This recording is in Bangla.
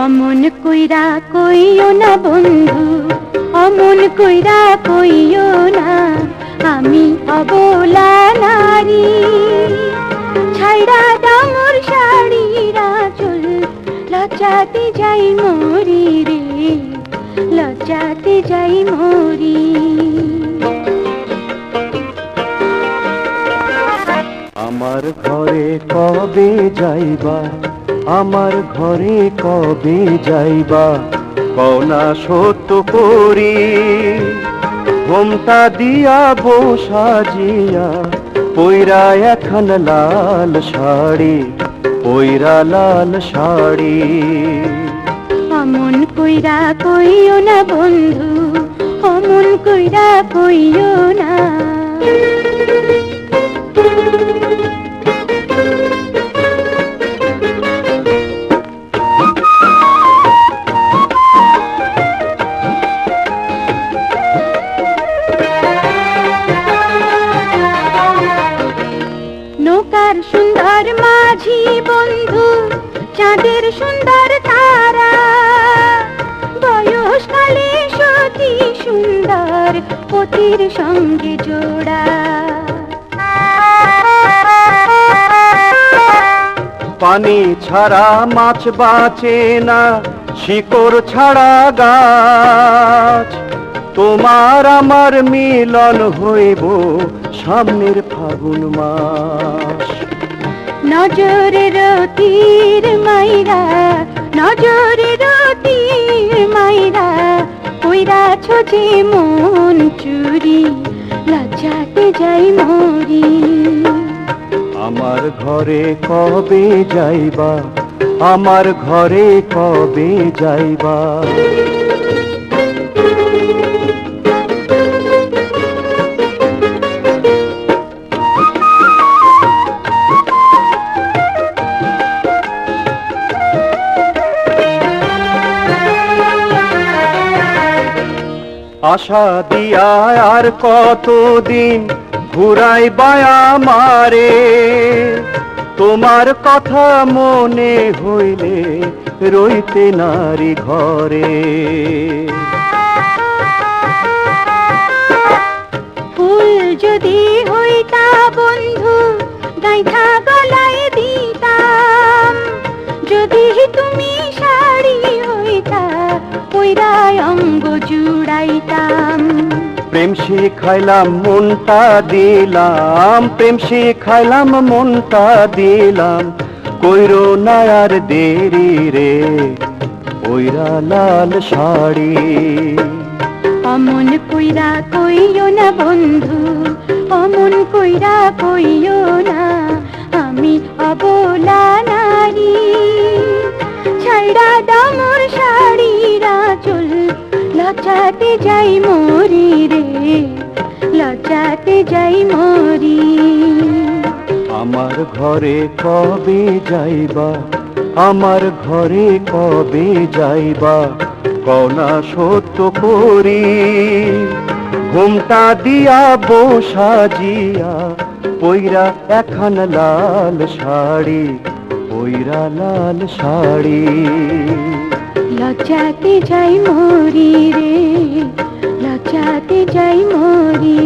অমন কইরা কইও না বন্ধু, অমন কইরা কইও না, আমি অবলা নারী। ছাইরা দামর শাড়িরা চুল লজ্জাতে যাই মরি রে, লজ্জাতে যাই মরি। আমার ঘরে কবে যাইবা আমার ঘরে কবে যাইবা? কনা সত্য করি। ঘুমটা দিয়া বউ সাজিয়া, পইরা এখন লাল শাড়ি, পইরা লাল শাড়ি। অমন কইরা কইও না বন্ধু, অমন কইরা কইও না। চাঁদের সুন্দর তারা। বয়সকালে সতী সুন্দর পতির সঙ্গে জোড়া। পানি ছাড়া মাছ বাঁচে না, শিকড় ছাড়া গাছ। তোমার আমার মিলন হইব সামনের ফাগুন মাস। নজরের তীর মাইরা নজরের তীর মাইরা কইরাছ যে মন চুরি, লজ্জাতে যাই মরি। আমার ঘরে কবে যাইবা? আমার ঘরে কবে যাইবা? আশা দিয়া আর কতদিন ঘুরাই বায়া মারে তোমার কথা মনে হইলে রইতে নারী ঘরে। ফুল যদি হইতা বন্ধু, গাইথা গলায় অঙ্গ জুড়াইতাম। প্রেম শিখাইলাম মনটা দিলাম। প্রেম শিখাইলাম মনটা দিলাম। কইরো না আর দেরি রে ওইরা লাল শাড়ি। অমন কইরা কইও না বন্ধু অমন কইরা কইও লজ্জাতে যাই মরি রে, লজ্জাতে যাই মরি। আমার ঘরে কবে যাইবা? আমার ঘরে কবে যাইবা? কনা সত্য করি। ঘুমটা দিয়া বউ সাজিয়া পইরা এখন লাল শাড়ি, পইরা লাল শাড়ি। লজ্জাতে যাই মরি রে লজ্জাতে যাই মরি